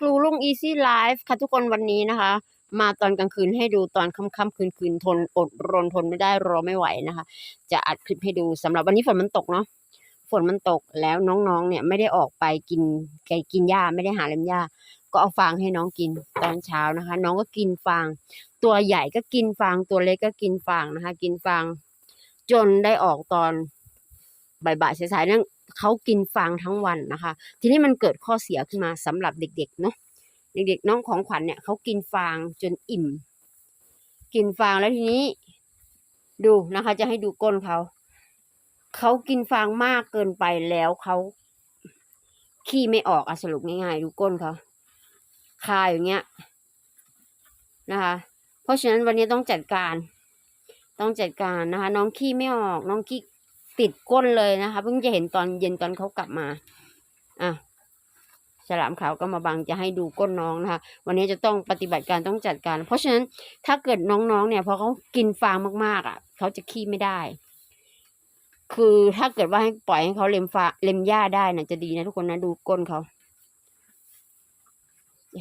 ครูลุง Easy Life ค่ะทุกคนวันนี้นะคะ มาตอนกลางคืนให้ดูตอนค่ำๆคืนๆทนอดรนทนไม่ได้รอไม่ไหวนะคะ จะอัดคลิปให้ดูสำหรับวันนี้ฝนมันตกเนาะฝนมันตกแล้วน้องๆ เนี่ยไม่ได้ออกไปกินไก่กินหญ้าไม่ได้หาเล็มหญ้าก็เอาฟางให้น้องกินตอนเช้านะคะ น้องก็กินฟาง ตัวใหญ่ก็กินฟางตัวเล็กก็กินฟางนะคะ กินฟางจนได้ออกตอนบ่ายๆสายๆนั่น เขากินฟางทั้งวันนะคะ ทีนี้มันเกิดข้อเสียขึ้นมาสำหรับเด็กๆเนาะเด็กๆน้องของขวัญเนี่ยเขากินฟางจนอิ่ม กินฟางแล้วทีนี้ ดูนะคะ จะให้ดูก้นเขาเขากินฟางมากเกินไปแล้วเขาขี้ไม่ออกอะสรุปง่ายๆดูก้นเขาคาอย่างเงี้ยนะคะ เพราะฉะนั้นวันนี้ต้องจัดการ ต้องจัดการนะคะ น้องขี้ไม่ออก น้องขี้ ติดก้นเลยนะคะ เพิ่งจะเห็นตอนเย็นตอนเขากลับมาอะฉลามขาวก็มาบังจะให้ดูก้นน้องนะคะ วันนี้จะต้องปฏิบัติการต้องจัดการ เพราะฉะนั้นถ้าเกิดน้องๆเนี่ยพอเขากินฟางมากๆอะเขาจะขี้ไม่ได้ คือถ้าเกิดว่าให้ปล่อยให้เขาเล็มฟ้าเล็มหญ้าได้น่ะจะดีนะทุกคนนะดูก้นเขา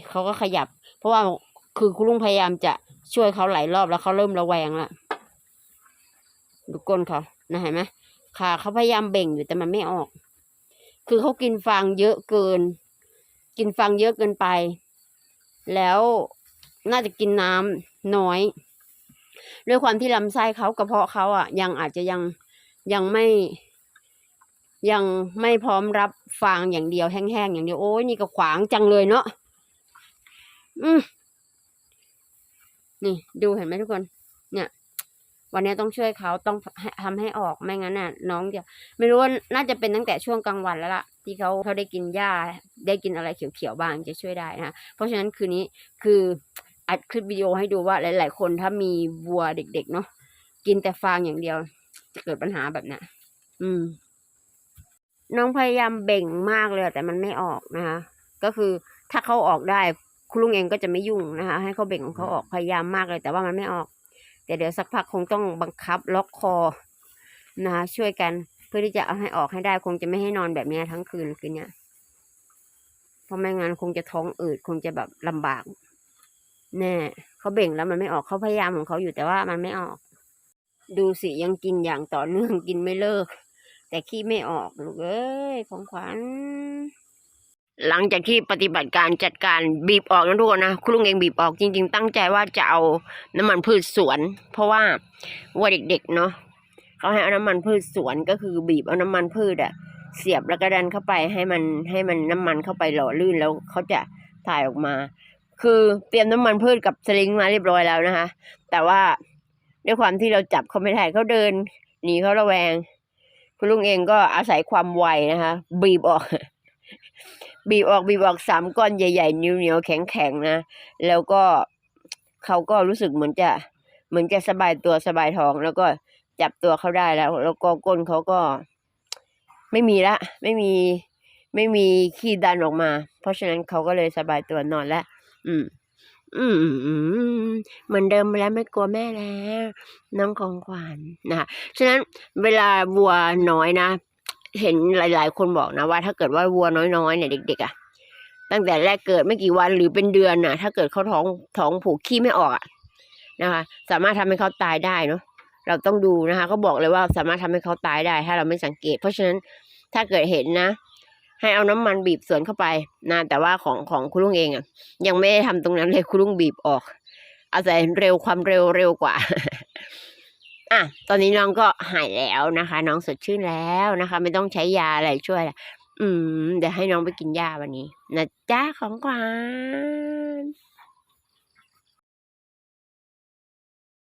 เขาก็ขยับ เพราะว่าคือคุณลุงพยายามจะช่วยเขาหลายรอบแล้วเขาเริ่มระแวงละดูก้นเขานะเห็นไหม ขาเขาพยายามเบ่งอยู่แต่มันไม่ออก คือเขากินฟางเยอะเกิน กินฟางเยอะเกินไป แล้วน่าจะกินน้ำน้อย ด้วยความที่ลำไส้เขากระเพาะเขาอะ ยังอาจจะยังยังไม่ยังไม่พร้อมรับฟางอย่างเดียวแห้งๆอย่างเดียวโอ้ยนี่ก็ขวางจังเลยเนาะอืมนี่ดูเห็นไหมทุกคน เนี่ย วันนี้ต้องช่วยเขาต้องให้ทำให้ออกไม่งั้นน่ะ น้องจะไม่รู้ว่าน่าจะเป็นตั้งแต่ช่วงกลางวันแล้วล่ะ ที่เขาเขาได้กินหญ้าได้กินอะไรเขียวๆบ้างจะช่วยได้นะเพราะฉะนั้นคืนนี้คืออัดคลิปวิดีโอให้ดูว่าหลาย ๆ คนถ้ามีวัวเด็ก ๆ เนาะกินแต่ฟางอย่างเดียวจะเกิดปัญหาแบบนี้อืม น้องพยายามเบ่งมากเลยแต่มันไม่ออกนะคะ ก็คือถ้าเขาออกได้คุณลุงเองก็จะไม่ยุ่งนะคะ ให้เขาเบ่งของเขาออกพยายามมากเลย แต่ว่ามันไม่ออก แต่เดี๋ยวสักพักคงต้องบังคับล็อกคอนะคะช่วยกันเพื่อที่จะเอาให้ออกให้ได้คงจะไม่ให้นอนแบบนี้ทั้งคืนคืนเนี้ยเพราะไม่งั้นคงจะท้องอืดคงจะแบบลำบาก แน่เขาเบ่งแล้วมันไม่ออกเขาพยายามของเขาอยู่แต่ว่ามันไม่ออก ดูสิยังกินอย่างต่อเนื่องกินไม่เลิก แต่ขี้ไม่ออกลูกเอ้ยของขวัญ หลังจากที่ปฏิบัติการจัดการบีบออกนะทุกคนนะคุณลุงเองบีบออกจริง ๆ ตั้งใจว่าจะเอาน้ำมันพืชสวน เพราะว่าว่าเด็กๆเนาะเขาให้เอาน้ำมันพืชสวนก็คือบีบเอาน้ำมันพืชอะเสียบแล้วก็ดันเข้าไปให้มันให้มันน้ำมันเข้าไปหล่อลื่นแล้วเขาจะถ่ายออกมา คือเตรียมน้ำมันพืชกับสลิงมาเรียบร้อยแล้วนะคะ แต่ว่าด้วยความที่เราจับเขาไม่ได้เขาเดินหนีเขาระแวง คุณลุงเองก็อาศัยความไวนะคะ บีบออก บีบออกบีบออกสามก้อนใหญ่ๆเหนียวๆแข็งๆนะ แล้วก็เขาก็รู้สึกเหมือนจะเหมือนจะสบายตัวสบายท้อง แล้วก็จับตัวเขาได้แล้ว แล้วก็ก้นเขาก็ ไม่มีละ ไม่มีไม่มีขี้ดันออกมา เพราะฉะนั้นเขาก็เลยสบายตัวนอนแล้วอืม อืมอืมเหมือนเดิมแล้วไม่กลัวแม่แล้ว น้องของขวัญนะคะฉะนั้นเวลาวัวน้อยนะ เห็นหลาย ๆ คนบอกนะว่า ถ้าเกิดว่าวัวน้อยๆเนี่ยเด็ก ๆอะ่ะตั้งแต่แรกเกิดไม่กี่วันหรือเป็นเดือนน่ะ ถ้าเกิดเขาท้องท้องผูกขี้ไม่ออกอะนะคะ สามารถทำให้เขาตายได้เนาะเราต้องดูนะคะเขาบอกเลยว่าสามารถทำให้เขาตายได้ ถ้าเราไม่สังเกต เพราะฉะนั้นถ้าเกิดเห็นนะ ให้เอาน้ำมันบีบสวนเข้าไปนะแต่ว่าของของคุณลุงเองอะ่ะ ยังไม่ได้ทำตรงนั้นเลยคุณลุงบีบออก อาศัยเร็วความเร็วเร็วกว่า อะตอนนี้น้องก็หายแล้วนะคะ น้องสดชื่นแล้วนะคะ ไม่ต้องใช้ยาอะไรช่วยละอืม เดี๋ยวให้น้องไปกินยาวันนี้ นะจ้าของขวัญ